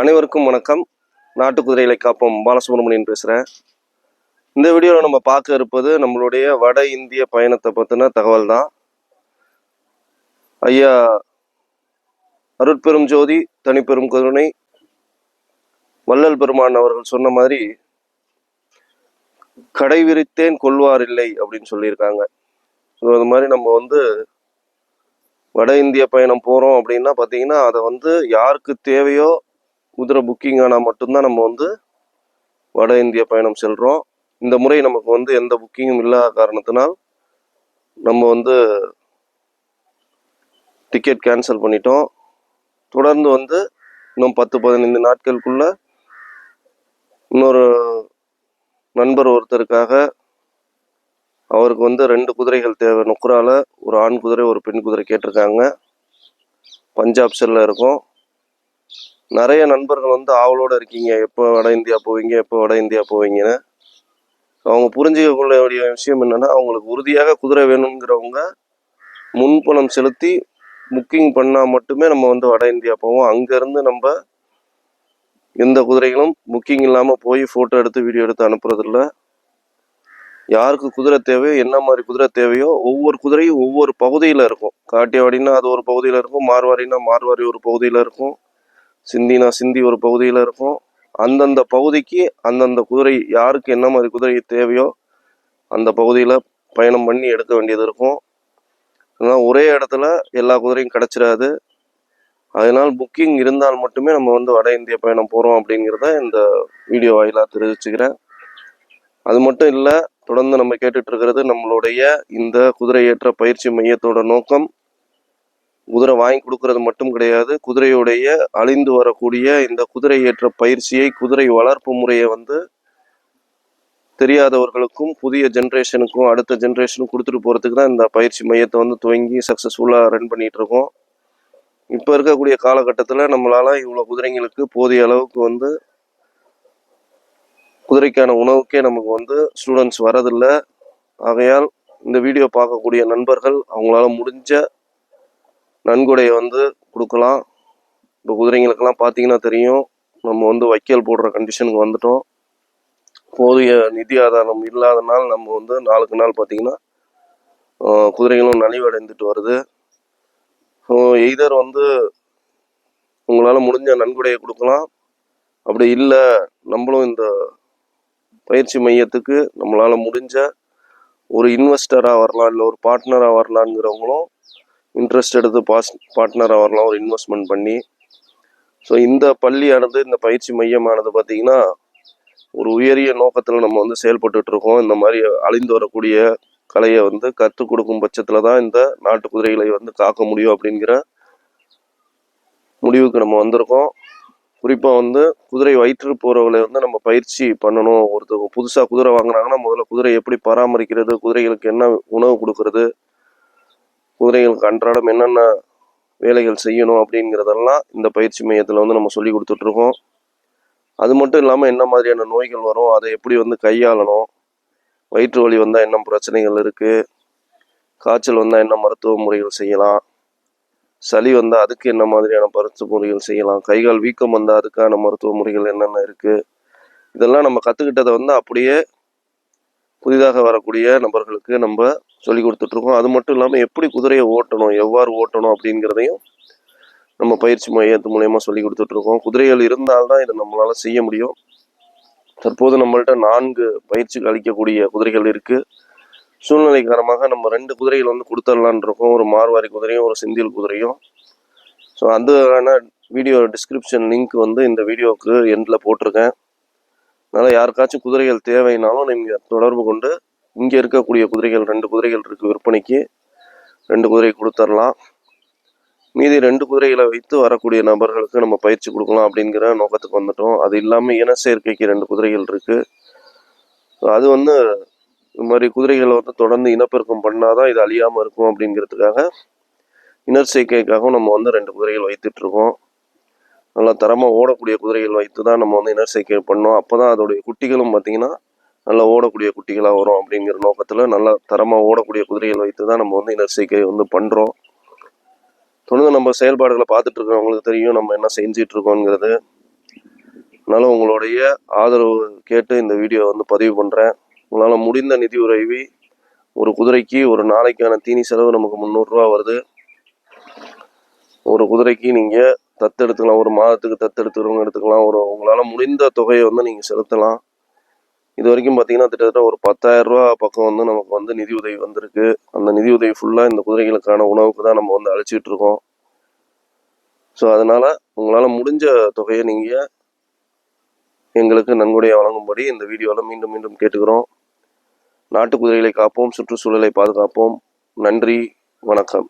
அனைவருக்கும் வணக்கம். நாட்டு குதிரைகளை காப்போம் பாலசுப்ரமணியன் பேசுகிறேன் இந்த வீடியோவில் நம்ம பார்க்க இருப்பது நம்மளுடைய வட இந்திய பயணத்தை பற்றின தகவல் தான் ஐயா அருட்பெரும் ஜோதி தனிப்பெரும் கருணை வள்ளல் பெருமான் அவர்கள் சொன்ன மாதிரி கடை விரித்தேன் கொள்வார் இல்லை அப்படின்னு சொல்லியிருக்காங்க. ஸோ அது மாதிரி நம்ம வந்து வட இந்திய பயணம் போகிறோம் அப்படின்னா பார்த்தீங்கன்னா அதை வந்து யாருக்கு தேவையோ குதிரை புக்கிங் ஆனால் மட்டும்தான் நம்ம வந்து வட இந்திய பயணம் செல்கிறோம் இந்த முறை நமக்கு வந்து எந்த புக்கிங்கும் இல்லாத காரணத்தினால் நம்ம வந்து டிக்கெட் கேன்சல் பண்ணிட்டோம். தொடர்ந்து வந்து இன்னும் பத்து பதினைந்து நாட்களுக்குள்ள இன்னொரு நண்பர் ஒருத்தருக்காக அவருக்கு வந்து ரெண்டு குதிரைகள் தேவை. நுக்குறால ஒரு ஆண் குதிரை ஒரு பெண் குதிரை கேட்டிருக்காங்க. பஞ்சாப் செல்ல இருக்கும். நிறைய நண்பர்கள் வந்து ஆவலோடு இருக்கீங்க. எப்போ வட இந்தியா போவீங்க? எப்போ வட இந்தியா போவீங்கன்னு. அவங்க புரிஞ்சுக்க வேண்டிய விஷயம் என்னென்னா அவங்களுக்கு உறுதியாக குதிரை வேணுங்கிறவங்க முன்பணம் செலுத்தி புக்கிங் பண்ணால் மட்டுமே நம்ம வந்து வட இந்தியா போவோம். அங்கேருந்து நம்ம எந்த குதிரைகளும் புக்கிங் இல்லாமல் போய் ஃபோட்டோ எடுத்து வீடியோ எடுத்து அனுப்புறதில்ல. யாருக்கு குதிரை தேவையோ என்ன மாதிரி குதிரை தேவையோ ஒவ்வொரு குதிரையும் ஒவ்வொரு பகுதியில் இருக்கும். காட்டியவாடின்னா அது ஒரு பகுதியில் இருக்கும். மார்வாரின்னா மார்வாரி ஒரு பகுதியில் இருக்கும். சிந்தினா சிந்தி ஒரு பகுதியில் இருக்கும். அந்தந்த பகுதிக்கு அந்தந்த குதிரை யாருக்கு என்ன மாதிரி குதிரை தேவையோ அந்த பகுதியில் பயணம் பண்ணி எடுக்க வேண்டியது இருக்கும். அதனால் ஒரே இடத்துல எல்லா குதிரையும் கிடச்சிடாது. அதனால் புக்கிங் இருந்தால் மட்டுமே நம்ம வந்து வட இந்திய பயணம் போகிறோம் அப்படிங்கிறத இந்த வீடியோ வாயிலாக தெரிவிச்சுக்கிறேன். அது மட்டும் இல்லை தொடர்ந்து நம்ம கேட்டுட்ருக்கிறது நம்மளுடைய இந்த குதிரை ஏற்ற பயிற்சி மையத்தோட நோக்கம் குதிரை வாங்கி கொடுக்கறது மட்டும் கிடையாது. குதிரையுடைய அழிந்து வரக்கூடிய இந்த குதிரை ஏற்ற பயிற்சியை குதிரை வளர்ப்பு முறையை வந்து தெரியாதவர்களுக்கும் புதிய ஜென்ரேஷனுக்கும் அடுத்த ஜென்ரேஷனுக்கும் கொடுத்துட்டு போகிறதுக்கு தான் இந்த பயிற்சி மையத்தை வந்து துவங்கி சக்ஸஸ்ஃபுல்லாக ரன் பண்ணிட்டு இருக்கோம். இப்போ இருக்கக்கூடிய காலகட்டத்தில் நம்மளால் இவ்வளோ குதிரைங்களுக்கு போதிய அளவுக்கு வந்து குதிரைக்கான உணவுக்கே நமக்கு வந்து ஸ்டூடெண்ட்ஸ் வரதில்லை ஆகையால் இந்த வீடியோ பார்க்கக்கூடிய நண்பர்கள் அவங்களால முடிஞ்ச நன்கொடையை வந்து கொடுக்கலாம். இப்போ குதிரைங்களுக்கெல்லாம் பார்த்தீங்கன்னா தெரியும் நம்ம வந்து வைக்கல் போடுற கண்டிஷனுக்கு வந்துட்டோம். போதிய நிதி ஆதாரம் இல்லாதனால் நம்ம வந்து நாளுக்கு நாள் பார்த்தீங்கன்னா குதிரைகளும் நலிவடைந்துட்டு வருது. ஸோ எய்தர் வந்து உங்களால் முடிஞ்ச நன்கொடையை கொடுக்கலாம். அப்படி இல்லை நம்மளும் இந்த பயிற்சி மையத்துக்கு நம்மளால் முடிஞ்ச ஒரு இன்வெஸ்டராக வரலாம் இல்லை ஒரு பார்ட்னராக வரலாங்கிறவங்களும் இன்ட்ரெஸ்ட் எடுத்து பாஸ் பார்ட்னராக வரலாம் ஒரு இன்வெஸ்ட்மெண்ட் பண்ணி ஸோ இந்த பள்ளியானது இந்த பயிற்சி மையமானது பார்த்திங்கன்னா ஒரு உயரிய நோக்கத்தில் நம்ம வந்து செயல்பட்டுருக்கோம் இருக்கோம் இந்த மாதிரி அழிந்து வரக்கூடிய கலையை வந்து கற்றுக் கொடுக்கும் பட்சத்தில் தான் இந்த நாட்டு குதிரைகளை வந்து காக்க முடியும் அப்படிங்கிற முடிவுக்கு நம்ம வந்திருக்கோம். குறிப்பாக வந்து குதிரை வயிற்று போகிறவங்களை வந்து நம்ம பயிற்சி பண்ணணும். ஒருத்தவங்க புதுசாக குதிரை வாங்குனாங்கன்னா முதல்ல குதிரை எப்படி பராமரிக்கிறது குதிரைகளுக்கு என்ன உணவு கொடுக்கறது குதிரைகளுக்கு அன்றாடம் என்னென்ன வேலைகள் செய்யணும் அப்படிங்கிறதெல்லாம் இந்த பயிற்சி மையத்தில் வந்து நம்ம சொல்லி கொடுத்துட்ருக்கோம். அது மட்டும் இல்லாமல் என்ன மாதிரியான நோய்கள் வரும் அதை எப்படி வந்து கையாளணும் வயிற்று வலி வந்தால் என்ன பிரச்சனைகள் இருக்குது காய்ச்சல் வந்தால் என்ன மருத்துவ முறைகள் செய்யலாம் சளி வந்தால் அதுக்கு என்ன மாதிரியான மருத்துவ முறைகள் செய்யலாம் கைகால் வீக்கம் வந்தால் அதுக்கான மருத்துவ முறைகள் என்னென்ன இருக்குது இதெல்லாம் நம்ம கற்றுக்கிட்டதை வந்து அப்படியே புதிதாக வரக்கூடிய நபர்களுக்கு நம்ம சொல்லி கொடுத்துட்ருக்கோம். அது மட்டும் இல்லாமல் எப்படி குதிரையை ஓட்டணும் எவ்வாறு ஓட்டணும் அப்படிங்கிறதையும் நம்ம பயிற்சி மையத்து மூலயமா சொல்லி கொடுத்துட்ருக்கோம். குதிரைகள் இருந்தால்தான் இதை நம்மளால் செய்ய முடியும். தற்போது நம்மள்கிட்ட நான்கு பயிற்சிகள் அளிக்கக்கூடிய குதிரைகள் இருக்குது சூழ்நிலை காரணமாக நம்ம ரெண்டு குதிரைகள் வந்து கொடுத்துடலான் இருக்கோம். ஒரு மார்வாரி குதிரையும் ஒரு செந்தில் குதிரையும். ஸோ அதுக்கான வீடியோ டிஸ்கிரிப்ஷன் லிங்க் வந்து இந்த வீடியோவுக்கு எண்டில் போட்டிருக்கேன். அதனால் யாருக்காச்சும் குதிரைகள் தேவைனாலும் நீங்கள் தொடர்பு கொண்டு இங்கே இருக்கக்கூடிய குதிரைகள் ரெண்டு குதிரைகள் இருக்குது விற்பனைக்கு. ரெண்டு குதிரை கொடுத்துர்லாம். மீதி ரெண்டு குதிரைகளை வைத்து வரக்கூடிய நபர்களுக்கு நம்ம பயிற்சி கொடுக்கலாம் அப்படிங்கிற நோக்கத்துக்கு வந்துட்டோம். அது இல்லாமல் இன சேர்க்கைக்கு ரெண்டு குதிரைகள் இருக்கு. அது வந்து இது மாதிரி குதிரைகளை வந்து தொடர்ந்து இனப்பெருக்கம் பண்ணாதான் இது அழியாமல் இருக்கும் அப்படிங்கிறதுக்காக இனர் சேர்க்கைக்காகவும் நம்ம வந்து ரெண்டு குதிரைகள் வைத்துட்டு இருக்கோம். நல்லா தரமாக ஓடக்கூடிய குதிரைகள் வைத்து தான் நம்ம வந்து இனர் பண்ணோம். அப்போ தான் அதோடைய குட்டிகளும் பார்த்தீங்கன்னா நல்லா ஓடக்கூடிய குட்டிகளாக வரும் அப்படிங்கிற நோக்கத்தில் நல்லா தரமாக ஓடக்கூடிய குதிரைகள் வைத்து தான் நம்ம வந்து இனர் வந்து பண்ணுறோம் தொடர்ந்து நம்ம செயல்பாடுகளை பார்த்துட்டு இருக்கிறவங்களுக்கு தெரியும் நம்ம என்ன செஞ்சிட்டு இருக்கோங்கிறது அதனால் உங்களுடைய ஆதரவு கேட்டு இந்த வீடியோ வந்து பதிவு பண்ணுறேன் உங்களால் முடிந்த நிதி உதவி ஒரு குதிரைக்கு ஒரு நாளைக்கான தீனி செலவு நமக்கு முந்நூறுரூவா வருது. ஒரு குதிரைக்கு நீங்கள் தத்தெடுத்துக்கலாம். ஒரு மாதத்துக்கு தத்தெடுத்துக்கிறவங்க எடுத்துக்கலாம். ஒரு உங்களால் முடிந்த தொகையை வந்து நீங்கள் செலுத்தலாம். இது வரைக்கும் பார்த்தீங்கன்னா கிட்டத்தட்ட ஒரு 10000 ரூபா பக்கம் வந்து நமக்கு வந்து நிதி உதவி வந்திருக்கு. அந்த நிதி உதவி ஃபுல்லாக இந்த குதிரைகளுக்கான உணவுக்கு தான் நம்ம வந்து அழைச்சிட்டு இருக்கோம். ஸோ அதனால் உங்களால் முடிஞ்ச தொகையை நீங்கள் எங்களுக்கு நன்கொடையை வழங்கும்படி இந்த வீடியோவில் மீண்டும் மீண்டும் கேட்டுக்கிறோம். நாட்டு குதிரைகளை காப்போம் சுற்றுச்சூழலை பாதுகாப்போம். நன்றி வணக்கம்.